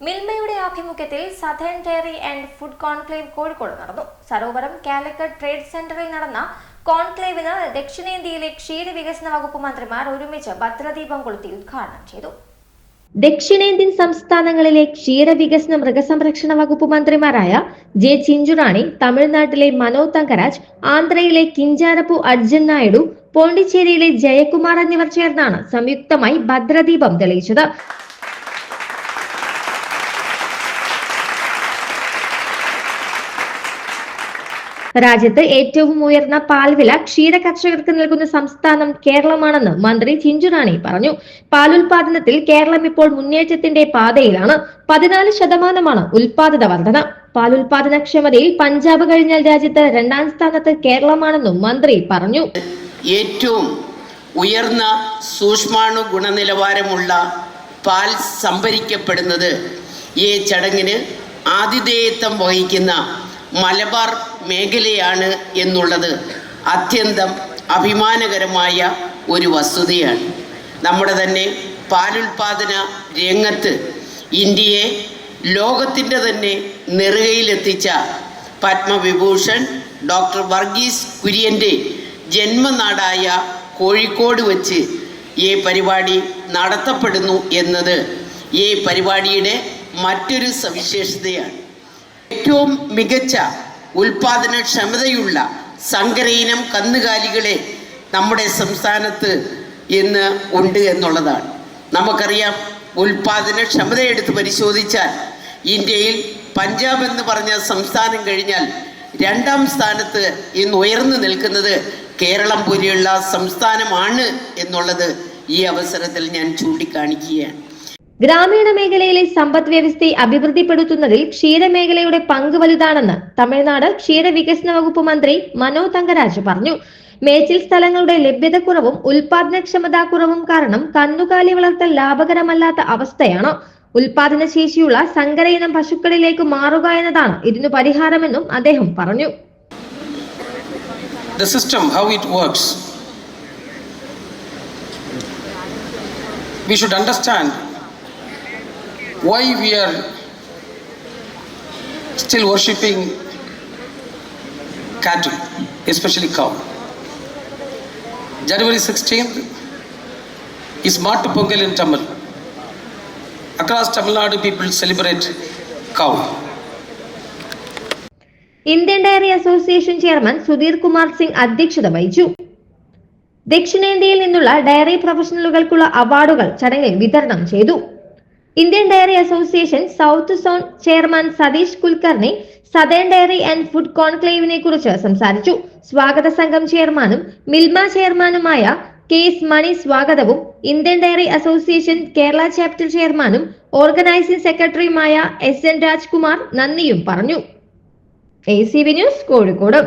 മിൽമയുടെ ആഭിമുഖ്യത്തിൽ southern dairy and food conclave Kozhikode നടന്നു. സരോവരം കാലിക്കറ്റ് ട്രേഡ് സെന്ററിൽ നടന്ന കോൺക്ലേവിന് ദക്ഷിണേന്ത്യയിലെ ക്ഷീരവികസന വകുപ്പ് മന്ത്രിമാർ ഒരുമിച്ച് ഭദ്രദീപം കൊളുത്തി ഉദ്ഘാടനം ചെയ്തു. ദക്ഷിണേന്ത്യൻ സംസ്ഥാനങ്ങളിലെ ക്ഷീരവികസന മൃഗസംരക്ഷണ വകുപ്പ് മന്ത്രിമാരായ ജെ ചിഞ്ചുറാണി തമിഴ്നാട്ടിലെ മനോ തങ്കരാജ് ആന്ധ്രയിലെ കിഞ്ചാരപ്പു അർജുൻ നായിഡു പോണ്ടിച്ചേരിയിലെ ജയകുമാർ എന്നിവർ ചേർന്നാണ് സംയുക്തമായി ഭദ്രദീപം തെളിയിച്ചത്. രാജ്യത്ത് ഏറ്റവും ഉയർന്ന പാൽവില ക്ഷീര കർഷകർക്ക് നൽകുന്ന സംസ്ഥാനം കേരളമാണെന്ന് മന്ത്രി ചിഞ്ചുറാണി പറഞ്ഞു. പാൽ പാലുൽപാദനത്തിൽ കേരളം ഇപ്പോൾ മുന്നേറ്റത്തിന്റെ പാതയിലാണ്. പതിനാല് ശതമാനമാണ് ഉൽപാദന വർധന. പാൽ പാലുൽപാദനക്ഷമതയിൽ പഞ്ചാബ് കഴിഞ്ഞാൽ രാജ്യത്ത് രണ്ടാം സ്ഥാനത്ത് കേരളമാണെന്നും മന്ത്രി പറഞ്ഞു. ഏറ്റവും ഉയർന്ന സൂക്ഷ്മാണു ഗുണനിലവാരമുള്ള പാൽ സംഭരിക്കപ്പെടുന്നത് ഈ ചടങ്ങിന് ആതിഥേയത്വം വഹിക്കുന്ന മലബാർ മേഖലയാണ് എന്നുള്ളത് അത്യന്തം അഭിമാനകരമായ ഒരു വസ്തുതയാണ്. നമ്മുടെ തന്നെ പാലുൽപാദന രംഗത്ത് ഇന്ത്യയെ ലോകത്തിന്റെ തന്നെ നെറുകയിലെത്തിച്ച പത്മവിഭൂഷൺ ഡോക്ടർ വർഗീസ് കുര്യന്റെ ജന്മനാടായ കോഴിക്കോട് വച്ച് ഈ പരിപാടി നടത്തപ്പെടുന്നു എന്നത് ഈ പരിപാടിയുടെ മറ്റൊരു സവിശേഷതയാണ്. ഏറ്റവും മികച്ച ഉൽപാദനക്ഷമതയുള്ള സങ്കരയിനം കന്നുകാലികളെ നമ്മുടെ സംസ്ഥാനത്ത് ഇന്ന് ഉണ്ട് എന്നുള്ളതാണ്. നമുക്കറിയാം ഉൽപാദനക്ഷമത എടുത്ത് പരിശോധിച്ചാൽ ഇന്ത്യയിൽ പഞ്ചാബ് എന്ന് പറഞ്ഞ സംസ്ഥാനം കഴിഞ്ഞാൽ രണ്ടാം സ്ഥാനത്ത് ഇന്ന് ഉയർന്നു നിൽക്കുന്നത് കേരളം പോലെയുള്ള സംസ്ഥാനമാണ് എന്നുള്ളത് ഈ അവസരത്തിൽ ഞാൻ ചൂണ്ടിക്കാണിക്കുകയാണ്. ഗ്രാമീണ മേഖലയിലെ സമ്പദ് വ്യവസ്ഥയെ അഭിവൃദ്ധിപ്പെടുത്തുന്നതിൽ ക്ഷീരമേഖലയുടെ പങ്ക് വലുതാണെന്ന് തമിഴ്നാട് ക്ഷീര വികസന വകുപ്പ് മന്ത്രി മനോ തങ്കരാജ് പറഞ്ഞു മേച്ചിൽ സ്ഥലങ്ങളുടെ ലഭ്യതക്കുറവും ഉൽപാദനക്ഷമതാ കുറവും കാരണം കന്നുകാലി വളർത്തൽ ലാഭകരമല്ലാത്ത അവസ്ഥയാണ് ഉൽപാദനശേഷിയുള്ള സങ്കര ഇനം പശുക്കളിലേക്ക് മാറുക എന്നതാണ് ഇതിനു പരിഹാരമെന്നും അദ്ദേഹം പറഞ്ഞു. We should understand why we are still worshipping cattle, especially cow. January 16th is Mattu Pongal in Tamil. Across Tamil Nadu, people celebrate cow. Indian dairy association chairman Sudhir Kumar Singh അധ്യക്ഷത വഹിച്ചു ദക്ഷിണേന്ത്യയിൽ നിന്നുള്ള diary പ്രൊഫഷണലുകൾക്കുള്ള അവാർഡുകൾ ചടങ്ങിൽ വിതരണം ചെയ്തു Indian dairy association south zone chairman Satish Kulkarni southern dairy and food കോൺക്ലേവിനെ കുറിച്ച് സംസാരിച്ചു. സ്വാഗത സംഘം ചെയർമാനും മിൽമ ചെയർമാനുമായ കെ എസ് മണി സ്വാഗതവും Indian dairy association Kerala chapter ചെയർമാനും ഓർഗനൈസിംഗ് സെക്രട്ടറിയുമായ എസ് എൻ രാജ്കുമാർ നന്ദിയും പറഞ്ഞു. A C V news Kozhikode.